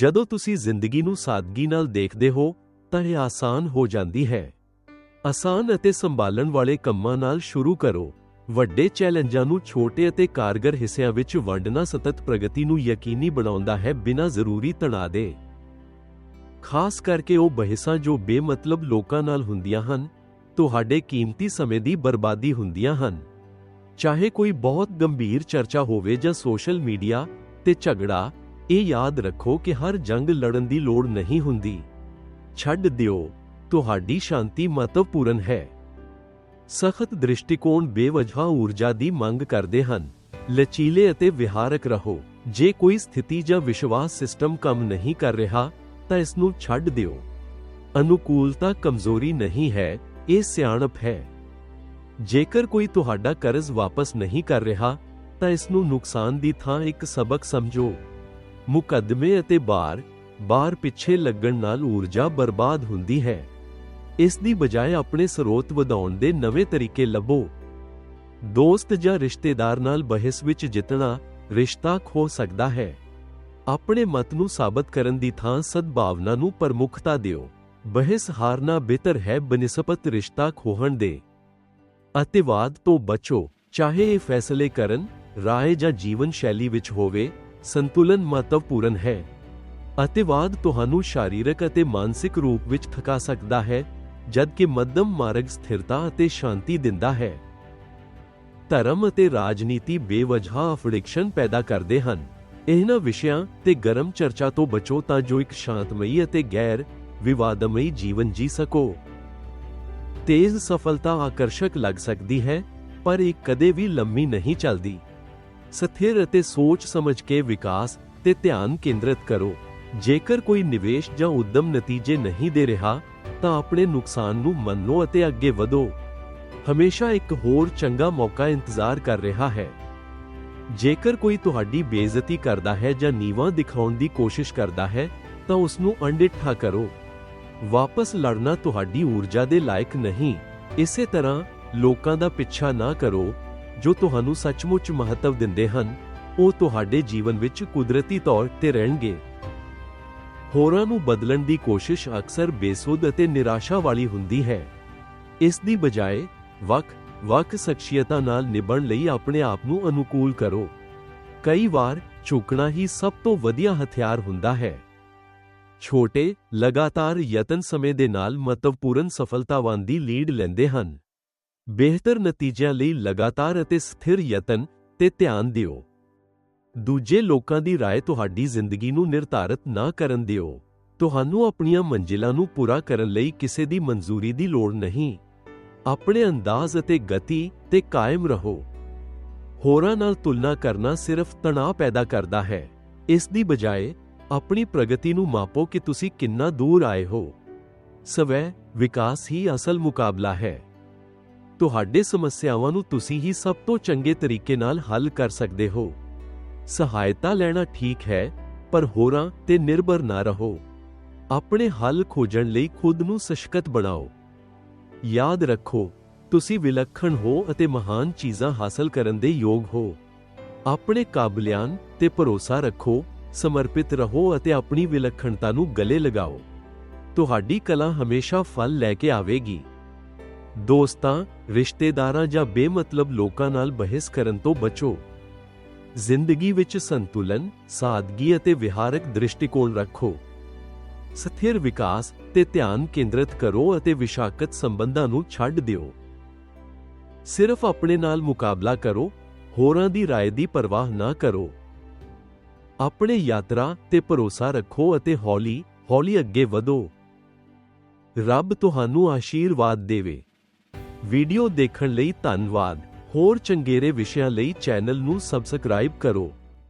ਜਦੋਂ ਤੁਸੀਂ ਜ਼ਿੰਦਗੀ ਨੂੰ ਸਾਦਗੀ ਨਾਲ ਦੇਖਦੇ ਹੋ, ਤਾਂ ਇਹ ਆਸਾਨ ਹੋ ਜਾਂਦੀ ਹੈ। ਆਸਾਨ ਅਤੇ ਸੰਭਾਲਣ ਵਾਲੇ ਕੰਮਾਂ ਨਾਲ ਸ਼ੁਰੂ ਕਰੋ। ਵੱਡੇ ਚੈਲੰਜਾਂ ਨੂੰ ਛੋਟੇ ਅਤੇ ਕਾਰਗਰ ਹਿੱਸਿਆਂ ਵਿੱਚ ਵੰਡਣਾ ਸਤਤ ਪ੍ਰਗਤੀ ਨੂੰ ਯਕੀਨੀ ਬਣਾਉਂਦਾ ਹੈ ਬਿਨਾਂ ਜ਼ਰੂਰੀ ਤਣਾਅ ਦੇ। ਖਾਸ ਕਰਕੇ ਉਹ ਬਹਿਸਾਂ ਜੋ ਬੇਮਤਲਬ ਲੋਕਾਂ ਨਾਲ ਹੁੰਦੀਆਂ ਹਨ, ਤੁਹਾਡੇ ਕੀਮਤੀ ਸਮੇਂ ਦੀ ਬਰਬਾਦੀ ਹੁੰਦੀਆਂ ਹਨ। ਚਾਹੇ ਕੋਈ ਬਹੁਤ ਗੰਭੀਰ ਚਰਚਾ ਹੋਵੇ ਜਾਂ ਸੋਸ਼ਲ ਮੀਡੀਆ ਤੇ ਝਗੜਾ ਇਹ ਯਾਦ ਰੱਖੋ ਕਿ ਹਰ ਜੰਗ ਲੜਨ ਦੀ ਲੋੜ ਨਹੀਂ ਹੁੰਦੀ। ਛੱਡ ਦਿਓ, ਤੁਹਾਡੀ ਸ਼ਾਂਤੀ ਮਹੱਤਵਪੂਰਨ ਹੈ। ਸਖਤ ਦ੍ਰਿਸ਼ਟੀਕੋਣ ਬੇਵਜ੍ਹਾ ਊਰਜਾ ਦੀ ਮੰਗ ਕਰਦੇ ਹਨ। ਲਚੀਲੇ ਅਤੇ ਵਿਹਾਰਕ ਰਹੋ। ਜੇ ਕੋਈ ਸਥਿਤੀ ਜਾਂ ਵਿਸ਼ਵਾਸ ਸਿਸਟਮ ਕੰਮ ਨਹੀਂ ਕਰ ਰਿਹਾ, ਤਾਂ ਇਸ ਨੂੰ ਛੱਡ ਦਿਓ। ਅਨੁਕੂਲਤਾ ਕਮਜ਼ੋਰੀ ਨਹੀਂ ਹੈ, ਇਹ ਸਿਆਣਪ ਹੈ। ਜੇਕਰ ਕੋਈ ਤੁਹਾਡਾ ਕਰਜ਼ ਵਾਪਸ ਨਹੀਂ ਕਰ ਰਿਹਾ, ਤਾਂ ਇਸ ਨੂੰ ਨੁਕਸਾਨ ਦੀ ਥਾਂ ਇੱਕ ਸਬਕ ਸਮਝੋ। ਮੁਕੱਦਮੇ ਅਤੇ ਬਾਰ ਬਾਰ ਪਿੱਛੇ ਲੱਗਣ ਨਾਲ ਊਰਜਾ ਬਰਬਾਦ ਹੁੰਦੀ ਹੈ। ਇਸ ਦੀ ਬਜਾਏ ਆਪਣੇ ਸਰੋਤ ਵਧਾਉਣ ਦੇ ਨਵੇਂ ਤਰੀਕੇ ਲੱਭੋ। ਦੋਸਤ ਜਾਂ ਰਿਸ਼ਤੇਦਾਰ ਨਾਲ ਬਹਿਸ ਵਿੱਚ ਜਿੱਤਣਾ ਰਿਸ਼ਤਾ ਖੋ ਸਕਦਾ ਹੈ। ਆਪਣੇ ਮਤ ਨੂੰ ਸਾਬਤ ਕਰਨ ਦੀ ਥਾਂ ਸਦਭਾਵਨਾ ਨੂੰ ਪ੍ਰਮੁੱਖਤਾ ਦਿਓ। ਬਹਿਸ ਹਾਰਨਾ ਬਿਹਤਰ ਹੈ ਬਨਿਸਬਤ ਰਿਸ਼ਤਾ ਖੋਹਣ ਦੇ। ਅਤਿਵਾਦ ਤੋਂ ਬਚੋ, ਚਾਹੇ ਇਹ ਫੈਸਲੇ ਕਰਨ, ਰਾਏ ਜਾਂ ਜੀਵਨ ਸ਼ੈਲੀ ਵਿੱਚ ਹੋਵੇ ਸੰਤੁਲਨ ਮਹੱਤਵਪੂਰਨ ਹੈ ਅਤਿਵਾਦ ਤੁਹਾਨੂੰ ਸਰੀਰਕ ਅਤੇ ਮਾਨਸਿਕ ਰੂਪ ਵਿੱਚ ਥਕਾ ਸਕਦਾ ਹੈ, ਜਦਕਿ ਮੱਧਮ ਮਾਰਗ ਸਥਿਰਤਾ ਅਤੇ ਸ਼ਾਂਤੀ ਦਿੰਦਾ ਹੈ। ਧਰਮ ਅਤੇ ਰਾਜਨੀਤੀ ਬੇਵਜ੍ਹਾ ਅਫੜਿਕਸ਼ਨ ਪੈਦਾ ਕਰਦੇ ਹਨ। ਇਹਨਾਂ ਵਿਸ਼ਿਆਂ ਤੇ ਗਰਮ ਚਰਚਾ ਤੋਂ ਬਚੋ ਤਾਂ ਜੋ ਇੱਕ ਸ਼ਾਂਤਮਈ ਅਤੇ ਗੈਰ ਵਿਵਾਦਮਈ ਜੀਵਨ ਜੀ ਸਕੋ। ਤੇਜ਼ ਸਫਲਤਾ ਆਕਰਸ਼ਕ ਲੱਗ ਸਕਦੀ ਹੈ, ਪਰ ਇਹ ਕਦੇ ਵੀ ਲੰਮੀ ਨਹੀਂ ਚੱਲਦੀ। ਸਥਿਰ ਅਤੇ ਸੋਚ ਸਮਝ ਕੇ ਵਿਕਾਸ ਤੇ ਧਿਆਨ ਕੇਂਦਰਿਤ ਕਰੋ। ਜੇਕਰ ਕੋਈ ਨਿਵੇਸ਼ ਜਾਂ ਉਦਮ ਨਤੀਜੇ ਨਹੀਂ ਦੇ ਰਿਹਾ, ਤਾਂ ਆਪਣੇ ਨੁਕਸਾਨ ਨੂੰ ਮੰਨੋ ਅਤੇ ਅੱਗੇ ਵਧੋ। ਹਮੇਸ਼ਾ ਇੱਕ ਹੋਰ ਚੰਗਾ ਮੌਕਾ ਇੰਤਜ਼ਾਰ ਕਰ ਰਿਹਾ ਹੈ। ਜੇਕਰ ਕੋਈ ਤੁਹਾਡੀ ਬੇਇੱਜ਼ਤੀ ਕਰਦਾ ਹੈ ਜਾਂ ਨੀਵਾਂ ਦਿਖਾਉਣ ਦੀ ਕੋਸ਼ਿਸ਼ ਕਰਦਾ ਹੈ, ਤਾਂ ਉਸ ਨੂੰ ਅਣਡਿੱਠਾ ਕਰੋ। ਵਾਪਸ ਲੜਨਾ ਤੁਹਾਡੀ ਊਰਜਾ ਦੇ ਲਾਇਕ ਨਹੀਂ। ਇਸੇ ਤਰ੍ਹਾਂ ਲੋਕਾਂ ਦਾ ਪਿੱਛਾ ਨਾ ਕਰੋ ਜੋ ਤੁਹਾਨੂੰ ਸੱਚਮੁੱਚ ਮਹੱਤਵ ਦਿੰਦੇ ਹਨ, ਉਹ ਤੁਹਾਡੇ ਜੀਵਨ ਵਿੱਚ ਕੁਦਰਤੀ ਤੌਰ ਤੇ ਰਹਿਣਗੇ। ਹੋਰਾਂ ਨੂੰ ਬਦਲਣ ਦੀ ਕੋਸ਼ਿਸ਼ ਅਕਸਰ ਬੇਸੁੱਧ ਅਤੇ ਨਿਰਾਸ਼ਾ ਵਾਲੀ ਹੁੰਦੀ ਹੈ। ਇਸ ਦੀ ਬਜਾਏ, ਵੱਖ ਵੱਖ ਸ਼ਖਸੀਅਤਾਂ ਨਾਲ ਨਿਭਣ ਲਈ ਆਪਣੇ ਆਪ ਨੂੰ ਅਨੁਕੂਲ ਕਰੋ। ਕਈ ਵਾਰ ਝੁਕਣਾ ਹੀ ਸਭ ਤੋਂ ਵਧੀਆ ਹਥਿਆਰ ਹੁੰਦਾ ਹੈ। ਛੋਟੇ, ਲਗਾਤਾਰ ਯਤਨ ਸਮੇਂ ਦੇ ਨਾਲ ਮਹੱਤਵਪੂਰਨ ਸਫਲਤਾਵਾਨ ਦੀ ਲੀਡ ਲੈਂਦੇ ਹਨ। ਬਿਹਤਰ ਨਤੀਜਿਆਂ ਲਈ ਲਗਾਤਾਰ ਅਤੇ ਸਥਿਰ ਯਤਨ ਤੇ ਧਿਆਨ ਦਿਓ ਦੂਜੇ ਲੋਕਾਂ ਦੀ رائے ਤੁਹਾਡੀ ਜ਼ਿੰਦਗੀ ਨੂੰ ਨਿਰਧਾਰਤ ਨਾ ਕਰਨ ਦਿਓ ਤੁਹਾਨੂੰ ਆਪਣੀਆਂ ਮੰਜ਼ਿਲਾਂ ਨੂੰ ਪੂਰਾ ਕਰਨ ਲਈ ਕਿਸੇ ਦੀ ਮਨਜ਼ੂਰੀ ਦੀ ਲੋੜ ਨਹੀਂ ਆਪਣੇ ਅੰਦਾਜ਼ ਅਤੇ ਗਤੀ ਤੇ ਕਾਇਮ ਰਹੋ ਹੋਰਾਂ ਨਾਲ ਤੁਲਨਾ ਕਰਨਾ ਸਿਰਫ ਤਣਾਅ ਪੈਦਾ ਕਰਦਾ ਹੈ ਇਸ ਦੀ ਬਜਾਏ ਆਪਣੀ ਪ੍ਰਗਤੀ ਨੂੰ ਮਾਪੋ ਕਿ ਤੁਸੀਂ ਕਿੰਨਾ ਦੂਰ ਆਏ ਹੋ ਸਵੈ ਵਿਕਾਸ ਹੀ ਅਸਲ ਮੁਕਾਬਲਾ ਹੈ ਤੁਹਾਡੇ ਸਮੱਸਿਆਵਾਂ ਨੂੰ ਤੁਸੀਂ ਹੀ ਸਭ ਤੋਂ ਚੰਗੇ ਤਰੀਕੇ ਨਾਲ ਹੱਲ ਕਰ ਸਕਦੇ ਹੋ। ਸਹਾਇਤਾ ਲੈਣਾ ਠੀਕ ਹੈ, ਪਰ ਹੋਰਾਂ ਤੇ ਨਿਰਭਰ ਨਾ ਰਹੋ। ਆਪਣੇ ਹੱਲ ਖੋਜਣ ਲਈ ਖੁਦ ਨੂੰ ਸਸ਼ਕਤ ਬਣਾਓ। ਯਾਦ ਰੱਖੋ, ਤੁਸੀਂ ਵਿਲੱਖਣ ਹੋ ਅਤੇ ਮਹਾਨ ਚੀਜ਼ਾਂ ਹਾਸਲ ਕਰਨ ਦੇ ਯੋਗ ਹੋ। ਆਪਣੇ ਕਾਬਲਿਆਂ ਤੇ ਭਰੋਸਾ ਰੱਖੋ, ਸਮਰਪਿਤ ਰਹੋ ਅਤੇ ਆਪਣੀ ਵਿਲੱਖਣਤਾ ਨੂੰ ਗਲੇ ਲਗਾਓ। ਤੁਹਾਡੀ ਕਲਾ ਹਮੇਸ਼ਾ ਫਲ ਲੈ ਕੇ ਆਵੇਗੀ। ਦੋਸਤਾਂ ਰਿਸ਼ਤੇਦਾਰਾਂ ਜਾਂ ਬੇਮਤਲਬ ਲੋਕਾਂ ਨਾਲ ਬਹਿਸ ਕਰਨ ਤੋਂ ਬਚੋ ਜ਼ਿੰਦਗੀ ਵਿੱਚ ਸੰਤੁਲਨ ਸਾਦਗੀ ਅਤੇ ਵਿਹਾਰਕ ਦ੍ਰਿਸ਼ਟੀਕੋਣ ਰੱਖੋ ਸਥਿਰ ਵਿਕਾਸ ਤੇ ਧਿਆਨ ਕੇਂਦਰਿਤ ਕਰੋ ਅਤੇ ਵਿਸ਼ਾਕਤ ਸੰਬੰਧਾਂ ਨੂੰ ਛੱਡ ਦਿਓ ਸਿਰਫ ਆਪਣੇ ਨਾਲ ਮੁਕਾਬਲਾ ਕਰੋ ਹੋਰਾਂ ਦੀ رائے ਦੀ ਪਰਵਾਹ ਨਾ ਕਰੋ ਆਪਣੇ ਯਾਤਰਾ ਤੇ ਭਰੋਸਾ ਰੱਖੋ ਅਤੇ ਹੌਲੀ ਹੌਲੀ ਅੱਗੇ ਵਧੋ ਰੱਬ ਤੁਹਾਨੂੰ ਆਸ਼ੀਰਵਾਦ ਦੇਵੇ ਵੀਡੀਓ ਦੇਖਣ ਲਈ ਧੰਨਵਾਦ। ਹੋਰ ਚੰਗੇਰੇ ਵਿਸ਼ਿਆਂ ਲਈ ਚੈਨਲ ਨੂੰ ਸਬਸਕ੍ਰਾਈਬ ਕਰੋ।